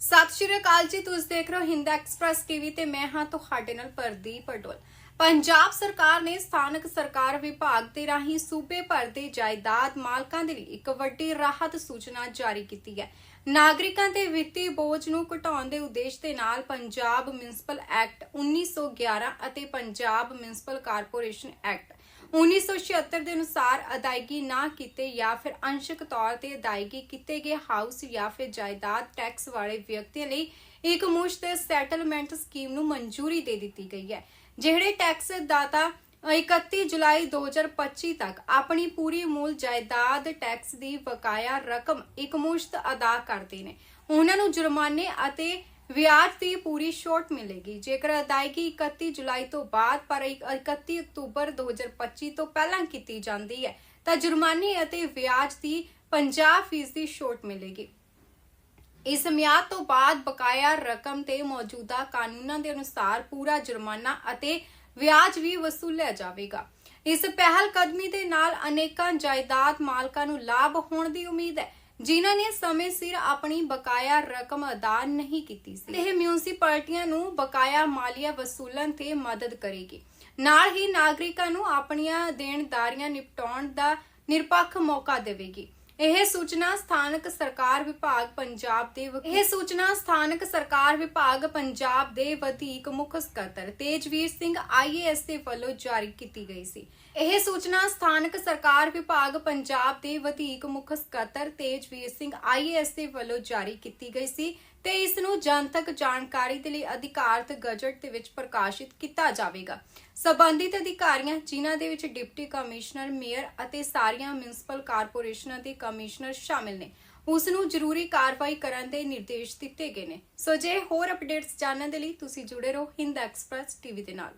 ਸਤਿ ਸ਼੍ਰੀ ਅਕਾਲ ਜੀ, ਤੁਸੀਂ ਦੇਖ ਰਹੇ ਹੋ ਹਿੰਦ ਐਕਸਪ੍ਰੈਸ ਟੀਵੀ ਤੇ ਮੈਂ ਹਾਂ ਤੁਹਾਡੇ ਨਾਲ ਪ੍ਰਦੀਪ ਪਟੋਲ। ਪੰਜਾਬ ਸਰਕਾਰ ਨੇ ਸਥਾਨਕ ਸਰਕਾਰ ਵਿਭਾਗ ਦੇ ਰਾਹੀਂ ਸੂਬੇ ਭਰ ਦੇ ਜਾਇਦਾਦ ਮਾਲਕਾਂ ਦੇ ਲਈ ਇੱਕ ਵੱਡੀ ਰਾਹਤ ਸੂਚਨਾ ਜਾਰੀ ਕੀਤੀ ਹੈ। ਨਾਗਰਿਕਾਂ ਤੇ ਵਿੱਤੀ ਬੋਝ ਨੂੰ ਘਟਾਉਣ ਦੇ ਉਦੇਸ਼ ਦੇ ਨਾਲ ਪੰਜਾਬ ਮਿਊਨਿਸਪਲ ਐਕਟ 1911 ਅਤੇ ਪੰਜਾਬ ਮਿਊਨਿਸਪਲ ਕਾਰਪੋਰੇਸ਼ਨ ਐਕਟ 1976 ਦੇ ਅਨੁਸਾਰ ਅਦਾਇਗੀ ਨਾ ਕੀਤੇ ਜਾਂ ਫਿਰ ਅੰਸ਼ਕ ਤੌਰ ਤੇ ਅਦਾਇਗੀ ਕੀਤੇ ਗਏ ਹਾਊਸ ਜਾਂ ਫਿਰ ਜਾਇਦਾਦ ਟੈਕਸ ਵਾਲੇ ਵਿਅਕਤੀਆਂ ਲਈ ਇੱਕ ਮੁਸ਼ਤ ਸੈਟਲਮੈਂਟ ਸਕੀਮ ਨੂੰ ਮਨਜ਼ੂਰੀ ਦੇ ਦਿੱਤੀ ਗਈ ਹੈ, ਜਿਹੜੇ ਟੈਕਸ ਦਾਤਾ 31 ਜੁਲਾਈ 2025 ਤੱਕ ਆਪਣੀ ਪੂਰੀ ਮੂਲ ਜਾਇਦਾਦ ਟੈਕਸ ਦੀ ਬਕਾਇਆ ਰਕਮ ਇੱਕ ਮੁਸ਼ਤ ਅਦਾ ਕਰਦੇ ਨੇ। ਉਹਨਾਂ ਨੂੰ ਜੁਰਮਾਨੇ ਅਤੇ ਵਿਆਜ ਦੀ ਪੂਰੀ ਛੋਟ ਮਿਲੇਗੀ। ਜੇਕਰ ਅਦਾਇਗੀ 31 ਜੁਲਾਈ ਤੋਂ ਬਾਅਦ, ਪਰ 31 ਅਕਤੂਬਰ 2025 ਤੋਂ ਪਹਿਲਾਂ ਕੀਤੀ ਜਾਂਦੀ ਹੈ, ਤਾਂ ਜੁਰਮਾਨੇ ਅਤੇ ਵਿਆਜ ਦੀ 50% ਦੀ ਛੋਟ ਮਿਲੇਗੀ। ਇਸ ਮਿਆਦ ਤੋਂ ਬਾਅਦ ਬਕਾਇਆ ਰਕਮ ਤੇ ਮੌਜੂਦਾ ਕਾਨੂੰਨਾਂ ਦੇ ਅਨੁਸਾਰ ਪੂਰਾ ਜੁਰਮਾਨਾ ਅਤੇ ਵਿਆਜ ਵੀ ਵਸੂਲਿਆ ਜਾਵੇਗਾ। ਇਸ ਪਹਿਲ ਕਦਮੀ ਦੇ ਨਾਲ ਅਨੇਕਾਂ ਜਾਇਦਾਦ ਮਾਲਕਾਂ ਨੂੰ ਲਾਭ ਹੋਣ ਦੀ ਉਮੀਦ ਹੈ। ਜਿਨ੍ਹਾਂ ਨੇ ਸਮੇਂ ਸਿਰ ਆਪਣੀ ਬਕਾਇਆ ਰਕਮ ਅਦਾ ਨਹੀਂ ਕੀਤੀ ਸੀ। ਇਹ ਮਿਊਨਿਸਪੈਲਿਟੀਆਂ ਨੂੰ ਬਕਾਇਆ ਮਾਲੀਆ ਵਸੂਲਣ ਤੇ ਮਦਦ ਕਰੇਗੀ। ਨਾਲ ਹੀ ਨਾਗਰਿਕਾਂ ਨੂੰ ਆਪਣੀਆਂ ਦੇਣਦਾਰੀਆਂ ਨਿਪਟਾਉਣ ਦਾ ਨਿਰਪੱਖ ਮੌਕਾ ਦੇਵੇਗੀ। ਇਹ ਸੂਚਨਾ ਸਥਾਨਕ ਸਰਕਾਰ ਵਿਭਾਗ ਪੰਜਾਬ ਦੇ ਵ- ਇਹ ਸੂਚਨਾ ਸਥਾਨਕ ਸਰਕਾਰ ਵਿਭਾਗ ਪੰਜਾਬ ਦੇ ਵਧੀਕ ਮੁੱਖ ਸਕੱਤਰ ਤੇਜਵੀਰ ਸਿੰਘ ਆਈਏਐਸ ਦੇ ਵੱਲੋਂ ਜਾਰੀ ਕੀਤੀ ਗਈ ਸੀ। ਇਹ ਸੂਚਨਾ ਸਥਾਨਕ ਸਰਕਾਰ ਵਿਭਾਗ ਪੰਜਾਬ ਦੇ ਵਧੀਕ ਮੁੱਖ ਸਕੱਤਰ ਤੇਜਵੀਰ ਸਿੰਘ ਆਈਏਐਸ ਦੇ ਵੱਲੋਂ ਜਾਰੀ ਕੀਤੀ ਗਈ ਸੀ ਤੇ ਇਸ ਨੂੰ ਜਨਤਕ ਜਾਣਕਾਰੀ ਦੇ ਲਈ ਅਧਿਕਾਰਤ ਗਜਟ ਦੇ ਵਿੱਚ ਪ੍ਰਕਾਸ਼ਿਤ ਕੀਤਾ ਜਾਵੇਗਾ। ਸਬੰਧਿਤ ਅਧਿਕਾਰੀਆਂ, ਜਿਨ੍ਹਾਂ ਦੇ ਵਿੱਚ ਡਿਪਟੀ ਕਮਿਸ਼ਨਰ, ਮੇਅਰ ਅਤੇ ਸਾਰੀਆਂ ਮਿਊਨਿਸਪਲ ਕਾਰਪੋਰੇਸ਼ਨਾਂ ਦੇ ਕਮਿਸ਼ਨਰ ਸ਼ਾਮਿਲ ਨੇ। ਉਸ ਨੂੰ ਜ਼ਰੂਰੀ ਕਾਰਵਾਈ ਕਰਨ ਦੇ ਨਿਰਦੇਸ਼ ਦਿੱਤੇ ਗਏ ਨੇ। ਸੋ ਜੇ ਹੋਰ ਅਪਡੇਟਸ ਜਾਣਨ ਦੇ ਲਈ ਤੁਸੀਂ ਜੁੜੇ ਰਹੋ ਹਿੰਦ ਐਕਸਪ੍ਰੈਸ ਟੀਵੀ ਦੇ ਨਾਲ।